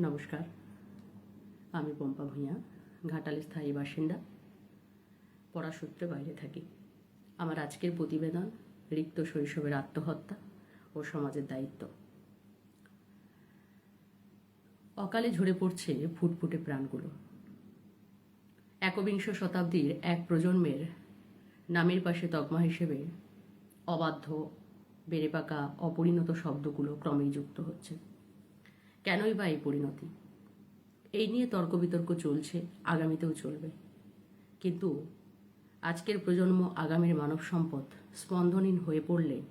নমস্কার। আমি পম্পা ভূঁইয়া, ঘাটালের স্থায়ী বাসিন্দা। পড়াসূত্রে বাইরে থাকি। আমার আজকের প্রতিবেদন রিক্ত শৈশবের আত্মহত্যা ও সমাজের দায়িত্ব। অকালে ঝরে পড়ছে ফুটফুটে প্রাণগুলো। একবিংশ শতাব্দীর এক প্রজন্মের নামের পাশে তকমা হিসেবে অবাধ্য বেড়ে পাকা অপরিণত শব্দগুলো ক্রমেই যুক্ত হচ্ছে। কেনই বা এই পরিণতি? এই নিয়ে তর্ক বিতর্ক চলছে, আগামীতেও চলবে। কিন্তু আজকের প্রজন্ম আগামীর মানব সম্পদ স্পন্দনহীন হয়ে পড়লে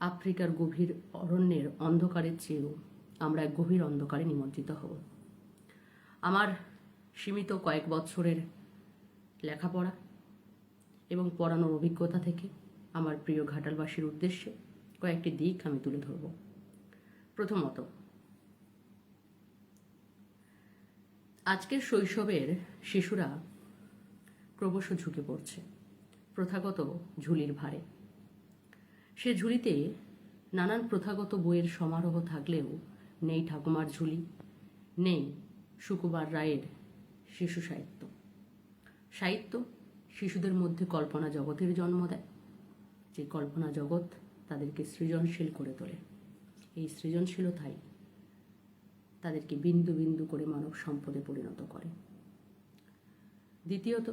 আফ্রিকার গভীর অরণ্যের অন্ধকারের চেয়েও আমরা এক গভীর অন্ধকারে নিমজ্জিত হব। আমার সীমিত কয়েক বৎসরের লেখাপড়া এবং পড়ানোর অভিজ্ঞতা থেকে আমার প্রিয় ঘাটালবাসীর উদ্দেশ্যে কয়েকটি দিক আমি তুলে ধরব। প্রথমত। আজকের শৈশবের শিশুরা ক্রমশ ঝুঁকে পড়ছে, প্রথাগত ঝুলির ভারে সে ঝুলিতে নানান প্রথাগত বইয়ের সমারোহ থাকলেও নেই ঠাকুমার ঝুলি, নেই সুকুমার রায়ের শিশু সাহিত্য। সাহিত্য শিশুদের মধ্যে কল্পনা জগতের জন্ম দেয়, যে কল্পনা জগৎ তাদেরকে সৃজনশীল করে তোলে। এই সৃজনশীলতাই তাদেরকে বিন্দু বিন্দু করে মানব সম্পদে পরিণত করে। দ্বিতীয়ত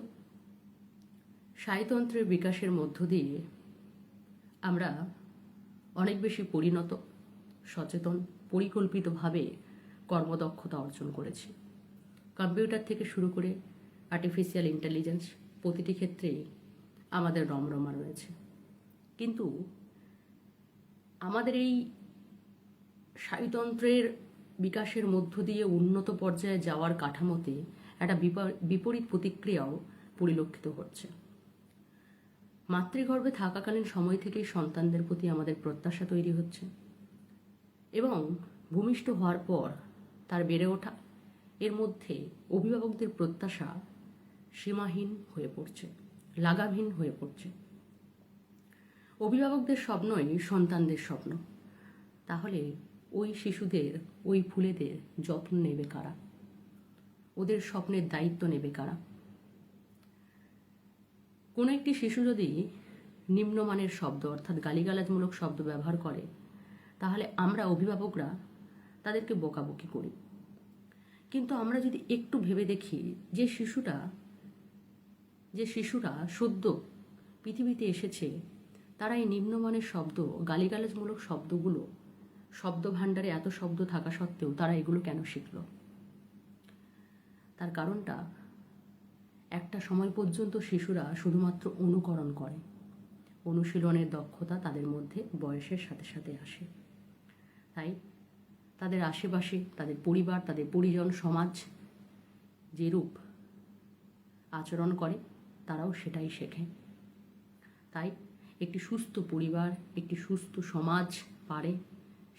সাহিত্যন্ত্রের বিকাশের মধ্য দিয়ে আমরা অনেক বেশি পরিণত, সচেতন, পরিকল্পিতভাবে কর্মদক্ষতা অর্জন করেছি। কম্পিউটার থেকে শুরু করে আর্টিফিশিয়াল ইন্টেলিজেন্স প্রতিটি ক্ষেত্রেই আমাদের রমরমা রয়েছে। কিন্তু আমাদের এই সাহিত্যন্ত্রের বিকাশের মধ্য দিয়ে উন্নত পর্যায়ে যাওয়ার কাঠামোতে একটা বিপরীত প্রতিক্রিয়াও পরিলক্ষিত হচ্ছে। মাতৃগর্ভে থাকাকালীন সময় থেকেই সন্তানদের প্রতি আমাদের প্রত্যাশা তৈরি হচ্ছে। এবং ভূমিষ্ঠ হওয়ার পর তার বেড়ে ওঠা, এর মধ্যে অভিভাবকদের প্রত্যাশা সীমাহীন হয়ে পড়ছে, লাগামহীন হয়ে পড়ছে। অভিভাবকদের স্বপ্নই সন্তানদের স্বপ্ন। তাহলে ওই শিশুদের, ওই ফুলেদের যত্ন নেবে কারা? ওদের স্বপ্নের দায়িত্ব নেবে কারা? কোনো একটি শিশু যদি নিম্নমানের শব্দ, অর্থাৎ গালিগালাজমূলক শব্দ ব্যবহার করে, তাহলে আমরা অভিভাবকরা তাদেরকে বকাবকি করি। কিন্তু আমরা যদি একটু ভেবে দেখি, যে শিশুটা, যে শিশুরা সদ্য পৃথিবীতে এসেছে, তারা এই নিম্নমানের শব্দ, গালিগালাজমূলক শব্দগুলো শব্দ ভাণ্ডারে এত শব্দ থাকা সত্ত্বেও তারা এগুলো কেন শিখল? তার কারণটা, একটা সময় পর্যন্ত শিশুরা শুধুমাত্র অনুকরণ করে। অনুশীলনের দক্ষতা তাদের মধ্যে বয়সের সাথে সাথে আসে। তাই তাদের আশেপাশে, তাদের পরিবার, তাদের পরিজন, সমাজ যেরূপ আচরণ করে, তারাও সেটাই শেখে। তাই একটি সুস্থ পরিবার, একটি সুস্থ সমাজ পারে।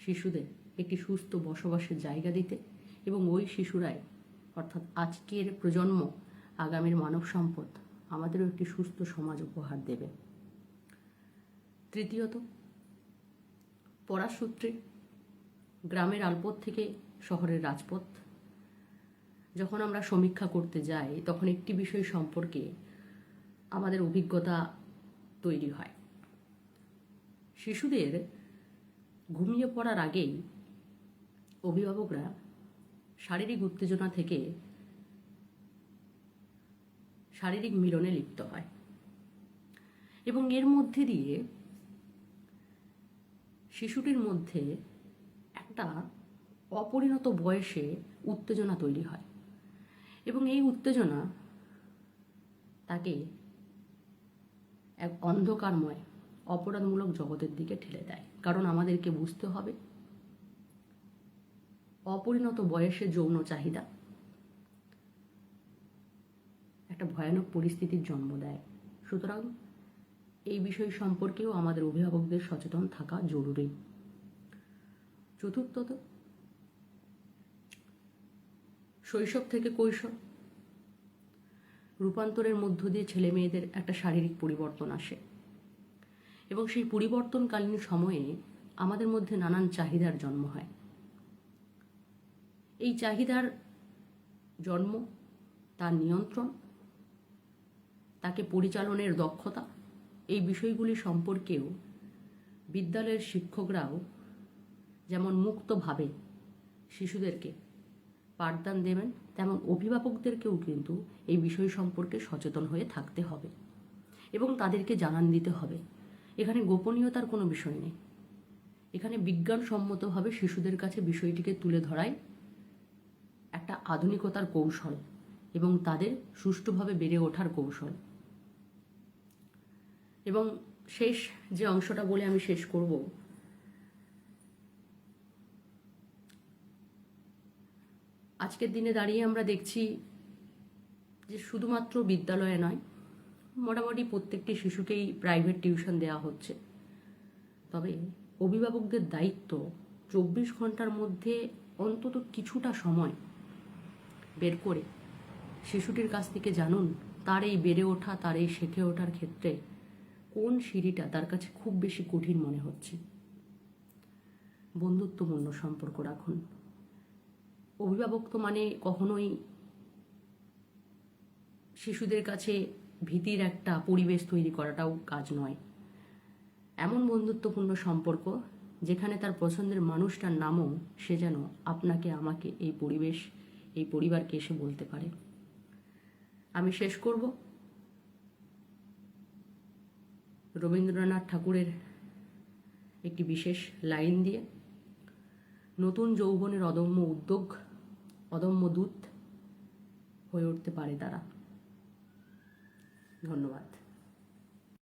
শিশুদের একটি সুস্থ বসবাসের জায়গা দিতে এবং ওই শিশুরাই, অর্থাৎ আজকের প্রজন্ম, আগামীর মানব সম্পদ, আমাদেরও একটি সুস্থ সমাজ উপহার দেবে। তৃতীয়ত পড়ার সূত্রে গ্রামের আলপথ থেকে শহরের রাজপথ। যখন আমরা সমীক্ষা করতে যাই, তখন একটি বিষয় সম্পর্কে আমাদের অভিজ্ঞতা তৈরি হয়। শিশুদের ঘুমিয়ে পড়ার আগেই অভিভাবকরা শারীরিক উত্তেজনা থেকে শারীরিক মিলনে লিপ্ত হয়। এবং এর মধ্যে দিয়ে শিশুটির মধ্যে একটা অপরিণত বয়সে উত্তেজনা তৈরি হয় এবং এই উত্তেজনা তাকে এক অন্ধকারময়, অপরাধমূলক জগতের দিকে ঠেলে দেয়। কারণ আমাদেরকে বুঝতে হবে। অপরিণত বয়সে যৌন চাহিদা। একটা ভয়ানক পরিস্থিতির জন্ম দেয়। সুতরাং এই বিষয় সম্পর্কেও আমাদের অভিভাবকদের সচেতন থাকা জরুরি। চতুর্থত, শৈশব থেকে কৈশোর। রূপান্তরের মধ্য দিয়ে ছেলে মেয়েদের একটা শারীরিক পরিবর্তন আসে। এবং সেই পরিবর্তনকালীন সময়ে আমাদের মধ্যে নানান চাহিদার জন্ম হয়। এই চাহিদার জন্ম, তার নিয়ন্ত্রণ, তাকে পরিচালনের দক্ষতা, এই বিষয়গুলি সম্পর্কেও বিদ্যালয়ের শিক্ষকরাও যেমন মুক্তভাবে শিশুদেরকে পাঠদান দেবেন, তেমন অভিভাবকদেরকেও কিন্তু এই বিষয় সম্পর্কে সচেতন হয়ে থাকতে হবে এবং তাদেরকে জানান দিতে হবে। এখানে গোপনীয়তার কোনো বিষয় নেই। এখানে বিজ্ঞানসম্মতভাবে শিশুদের কাছে বিষয়টিকে তুলে ধরাই একটা আধুনিকতার কৌশল এবং তাদের সুষ্ঠুভাবে বেড়ে ওঠার কৌশল। এবং শেষ যে অংশটা বলে আমি শেষ করব, আজকের দিনে দাঁড়িয়ে আমরা দেখছি যে শুধুমাত্র বিদ্যালয়ে নয় মোটামুটি প্রত্যেকটি শিশুকেই প্রাইভেট টিউশন দেওয়া হচ্ছে। তবে অভিভাবকদের দায়িত্ব চব্বিশ ঘণ্টার মধ্যে অন্তত কিছুটা সময় বের করে শিশুটির কাছ থেকে জানুন, তার এই বেড়ে ওঠা, তার এই শেখে ওঠার ক্ষেত্রে কোন সিঁড়িটা তার কাছে খুব বেশি কঠিন মনে হচ্ছে। বন্ধুত্বপূর্ণ সম্পর্ক রাখুন। অভিভাবক তো মানে কখনোই শিশুদের কাছে ভীতির একটা পরিবেশ তৈরি করাটাও কাজ নয়। এমন বন্ধুত্বপূর্ণ সম্পর্ক যেখানে তার পছন্দের মানুষটার নামও সে যেন আপনাকে, আমাকে এই পরিবেশ, এই পরিবারকে এসে বলতে পারে। আমি শেষ করব। রবীন্দ্রনাথ ঠাকুরের একটি বিশেষ লাইন দিয়ে, নতুন যৌবনের অদম্য উদ্যোগ, অদম্য দূত হয়ে উঠতে পারে তারা। ধন্যবাদ।